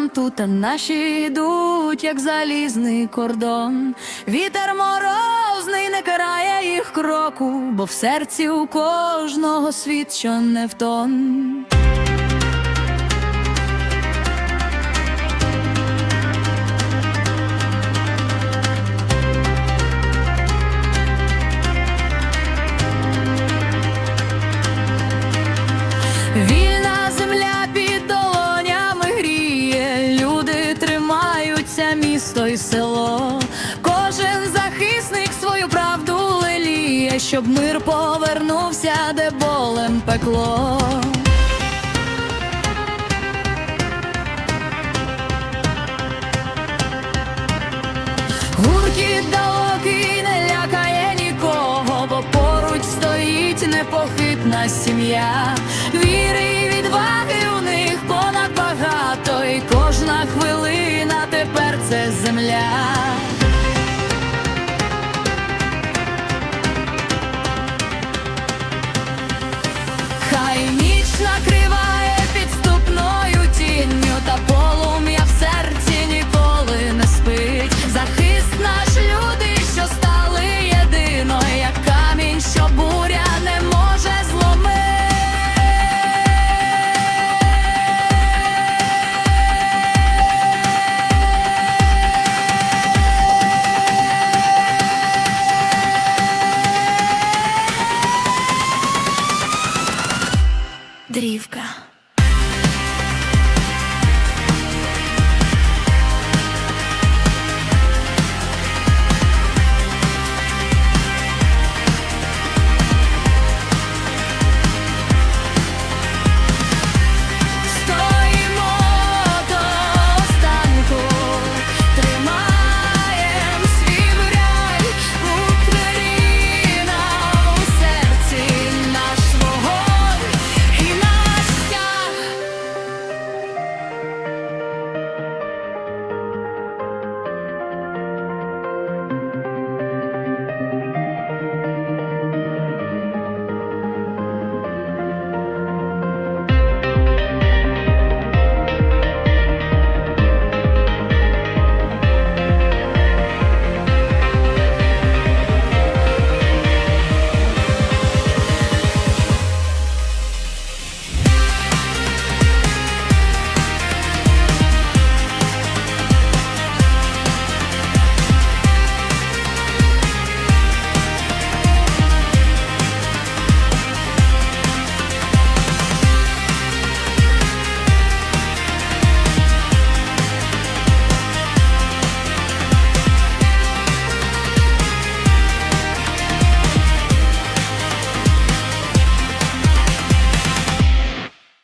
фронту, та наші йдуть, як залізний кордон. Вітер морозний не карає їх кроку, бо в серці у кожного світ, що не втон. Вільна тримаються, місто і село. Кожен захисник свою правду леліє, щоб мир повернувся, де болем пекло. Гуркіт далекий не лякає нікого, бо поруч стоїть непохитна сім'я. Віри Дрівка.